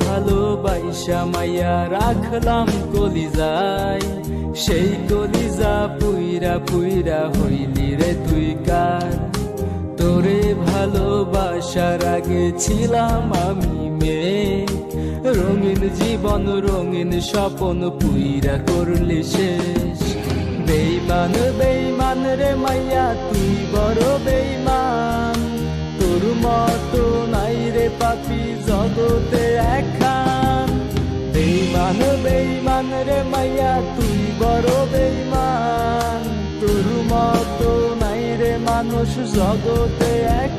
ভালোবাইসা মাইয়া রাখলাম কলিজাই সেই কলিজা পুইরা পুইরা হইলি রে তুই কার? তোরে ভালোবাসার আগে ছিলাম আমি মেয়ে। রঙিন জীবন, রঙিন স্বপন পুইরা করলি শেষ। বেইমান বেইমান রে মাইয়া, তুই বড় বেইমান। তোর মতো নাই রে পাপি, জগতে একখান বেইমান বেইমান রে মাইয়া, তুই বড় বেইমান তোর মতো নাই রে মানুষ, জগতে একখান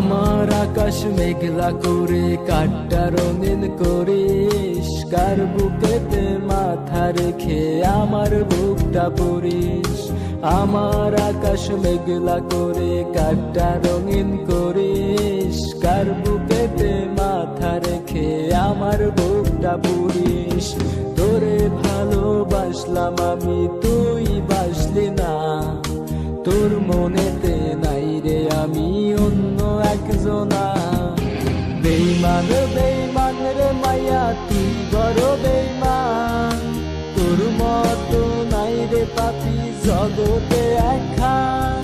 আমার আকাশ মেঘলা করে কাটটা রঙিন করিস কার বুকেতে মাথা রেখে আমার বুকটা পড়িস আমার আকাশ মেঘলা করে কাটটা রঙিন করিস কার বুকেতে মাথা রেখে আমার বুকটা পুরিস। তোরে ভালোবাসলাম আমি, তুই বাসলি না। তোর মনেতে নাই রে আমি অন্য একজনা বেইমান বেইমান রে মায়া তুই বড় বেইমান। তোর মতো নাই রে পাপি জগতে একখান।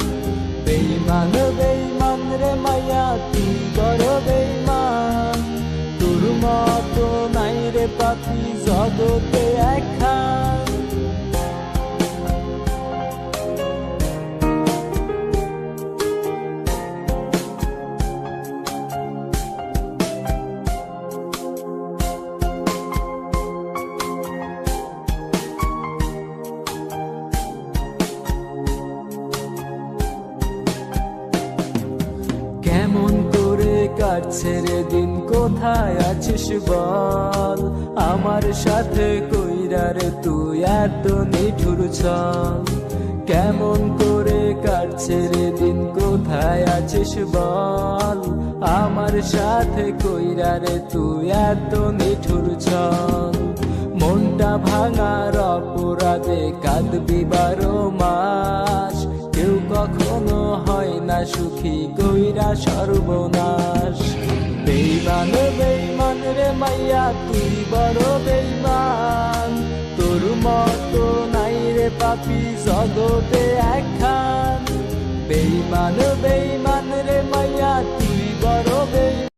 বেইমান বেইমান রে তুই বড় বেইমান। তোর মতো নাই রে পাপি কেমন করে কাটছে রে দিন, কোথায় আছিস বল? আমার সাথে কইরা রে তুই এত নিঠুর চল। কেমন করে কাটছে রে দিন, কোথায় আছিস বল? আমার সাথে কইরা রে তুই এত নিঠুর চল। মনটা ভাঙার অপরাধে কাঁদবি বারো মাস সুখী কইরা সর্বনাশ। বেইমান বেইমান রে মাইয়া, তুই বড় বেইমান। তোর মতো নাই রে পাপি, জগতে একখান। বেইমান বেইমান রে মাইয়া, তুই বড় বেইমান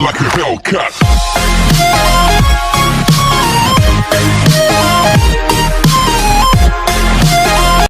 like a Hellcat.